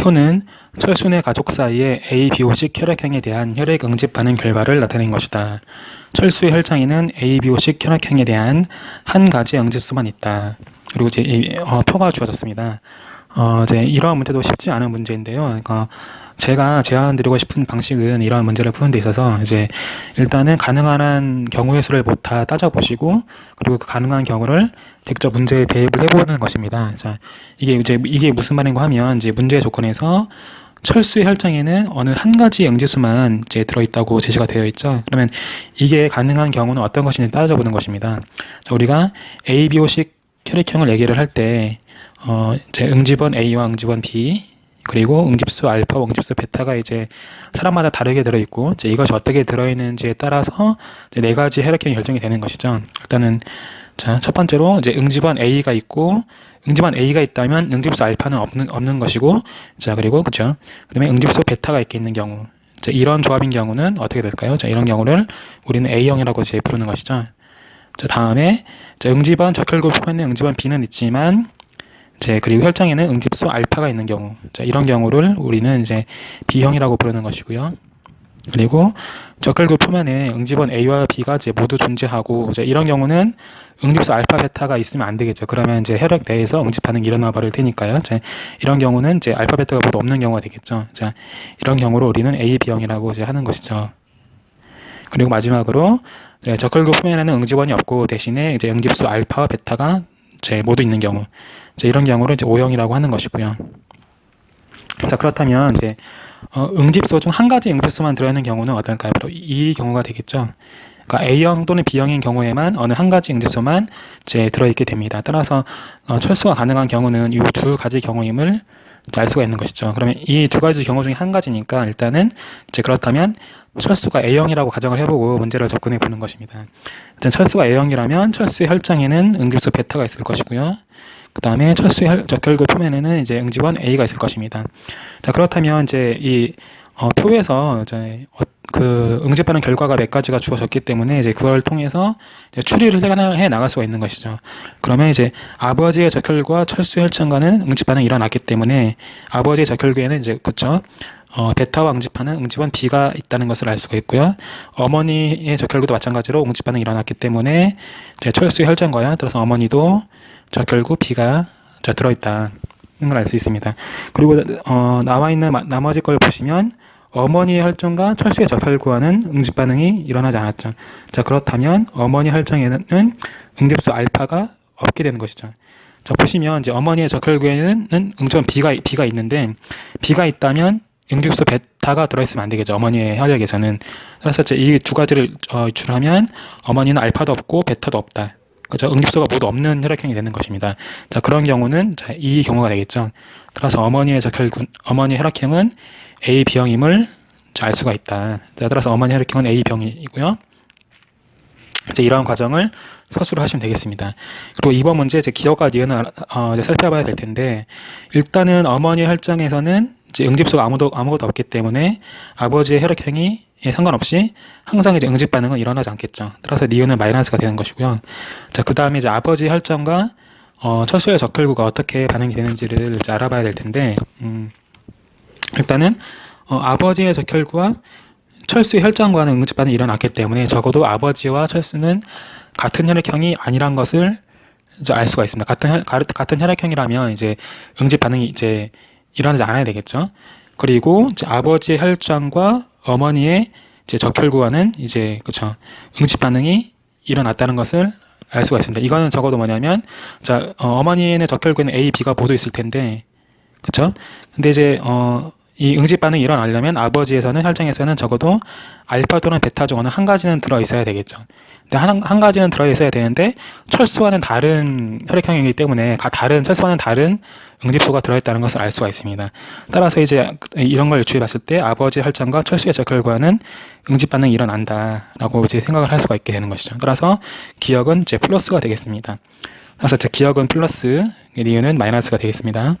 표는 철순의 가족 사이의 ABO식 혈액형에 대한 혈액 응집 반응 결과를 나타낸 것이다. 철수의 혈장에는 ABO식 혈액형에 대한 한 가지 응집수만 있다. 그리고 이제 이, 어, 표가 주어졌습니다. 어, 이제 이러한 문제도 쉽지 않은 문제인데요. 그러니까 제가 제안드리고 싶은 방식은 이러한 문제를 푸는 데 있어서 이제 일단은 가능한 한 경우의 수를 뭐 다 따져보시고 그리고 그 가능한 경우를 직접 문제에 대입을 해보는 것입니다. 자, 이게 이제 이게 무슨 말인가 하면 이제 문제의 조건에서 철수의 혈장에는 어느 한 가지 응지수만 이제 들어있다고 제시가 되어 있죠. 그러면 이게 가능한 경우는 어떤 것인지 따져보는 것입니다. 자, 우리가 ABO식 혈액형을 얘기를 할 때, 어, 이제 응집원 A와 응집원 B, 그리고 응집수 알파와 응집수 베타가 이제 사람마다 다르게 들어있고, 이제 이것이 어떻게 들어있는지에 따라서 네 가지 혈액형이 결정이 되는 것이죠. 일단은, 자, 첫 번째로 이제 응집원 A가 있고, 응집원 A가 있다면 응집수 알파는 없는, 없는 것이고, 자, 그리고, 그죠. 그 다음에 응집수 베타가 있게 있는 경우. 자, 이런 조합인 경우는 어떻게 될까요? 자, 이런 경우를 우리는 A형이라고 이제 부르는 것이죠. 자, 다음에 자, 응집원 적혈구 표면에 응집원 B는 있지만 이제 그리고 혈장에는 응집수 알파가 있는 경우. 자, 이런 경우를 우리는 이제 B형이라고 부르는 것이고요. 그리고 적혈구 표면에 응집원 A와 B가 이제 모두 존재하고 이제 이런 경우는 응집수 알파 베타가 있으면 안 되겠죠. 그러면 이제 혈액 내에서 응집 반응이 일어나 버릴 테니까요. 자, 이런 경우는 이제 알파 베타가 모두 없는 경우가 되겠죠. 자, 이런 경우로 우리는 A, B형이라고 이제 하는 것이죠. 그리고 마지막으로 네, 적혈구 표면에는 응집원이 없고 대신에 이제 응집수 알파와 베타가 이제 모두 있는 경우 이제 이런 경우를 이제 O형이라고 하는 것이고요. 자 그렇다면 이제 어, 응집수 중한 가지 응집수만 들어있는 경우는 어떨까요? 바로 이, 이 경우가 되겠죠. 그러니까 A형 또는 B형인 경우에만 어느 한 가지 응집수만 이제 들어있게 됩니다. 따라서 어, 철수가 가능한 경우는 이 두 가지 경우임을 알 수가 있는 것이죠. 그러면 이 두 가지 경우 중에 한 가지니까 일단은 이제 그렇다면 철수가 A형이라고 가정을 해보고 문제를 접근해 보는 것입니다. 일단 철수가 A형이라면 철수의 혈장에는 응집수 베타가 있을 것이고요. 그 다음에 철수의 혈, 적혈구 표면에는 이제 응집원 A가 있을 것입니다. 자 그렇다면 이제 이 어, 표에서 이제 어, 그 응집하는 결과가 몇 가지가 주어졌기 때문에 이제 그걸 통해서 이제 추리를 해 나갈 수가 있는 것이죠. 그러면 이제 아버지의 적혈과 철수 혈장과는 응집 반응이 일어났기 때문에 아버지의 적혈구에는 이제 그쵸 어, 베타와 응집하는 응집원 B가 있다는 것을 알 수가 있고요. 어머니의 적혈구도 마찬가지로 응집 반응이 일어났기 때문에 이제 철수 혈장과요. 따라서 어머니도 적혈구 B가 자, 들어있다. 걸알 수 있습니다. 그리고 어, 나와 있는 나머지 걸 보시면 어머니의 혈전과 철수의 적혈구와는 응집 반응이 일어나지 않았죠. 자 그렇다면 어머니 혈전에는 응집수 알파가 없게 되는 것이죠. 자 보시면 이제 어머니의 적혈구에는 응전 B가 B가 있는데 B가 있다면 응집수 베타가 들어있으면 안 되겠죠. 어머니의 혈액에서는. 그래서 이 두 가지를 어, 유출하면 어머니는 알파도 없고 베타도 없다. 그죠? 응집수가 모두 없는 혈액형이 되는 것입니다. 자, 그런 경우는 자, 이 경우가 되겠죠. 따라서 어머니의 적혈군, 어머니 혈액형은 A, B형임을 알 수가 있다. 자, 따라서 어머니 혈액형은 A, B형이고요. 이제 이러한 과정을 서술을 하시면 되겠습니다. 그리고 이번 문제 이제 기억과 니은을 어, 이제 살펴봐야 될 텐데 일단은 어머니 혈장에서는 이제 응집수가 아무도 아무것도 없기 때문에 아버지의 혈액형이 예, 상관없이 항상 이제 응집 반응은 일어나지 않겠죠. 따라서 니은은 마이너스가 되는 것이고요. 자, 그 다음에 이제 아버지 혈전과 어, 철수의 적혈구가 어떻게 반응이 되는지를 알아봐야 될 텐데, 음, 일단은 어, 아버지의 적혈구와 철수의 혈전과는 응집 반응이 일어났기 때문에 적어도 아버지와 철수는 같은 혈액형이 아니란 것을 이제 알 수가 있습니다. 같은 혈, 같은 혈액형이라면 이제 응집 반응이 이제 일어나지 않아야 되겠죠. 그리고 이제 아버지의 혈전과 어머니의 이제 적혈구와는 이제 그쵸 응집 반응이 일어났다는 것을 알 수가 있습니다. 이거는 적어도 뭐냐면 자 어, 머니의 적혈구에는 A, B가 모두 있을 텐데 그쵸 근데 이제 어, 이 응집 반응이 일어나려면 아버지에서는 혈장에서는 적어도 알파 또는 베타 중 어느 한 가지는 들어 있어야 되겠죠. 근데 한, 한 가지는 들어 있어야 되는데 철수와는 다른 혈액형이기 때문에 다른 철수와는 다른 응집수가 들어 있다는 것을 알 수가 있습니다. 따라서 이제 이런 걸 유추해 봤을 때 아버지 혈장과 철수의 적혈과는 응집 반응이 일어난다라고 이제 생각을 할 수가 있게 되는 것이죠. 따라서 기억은 이제 플러스가 되겠습니다. 그래서 기억은 플러스, 이유는 마이너스가 되겠습니다.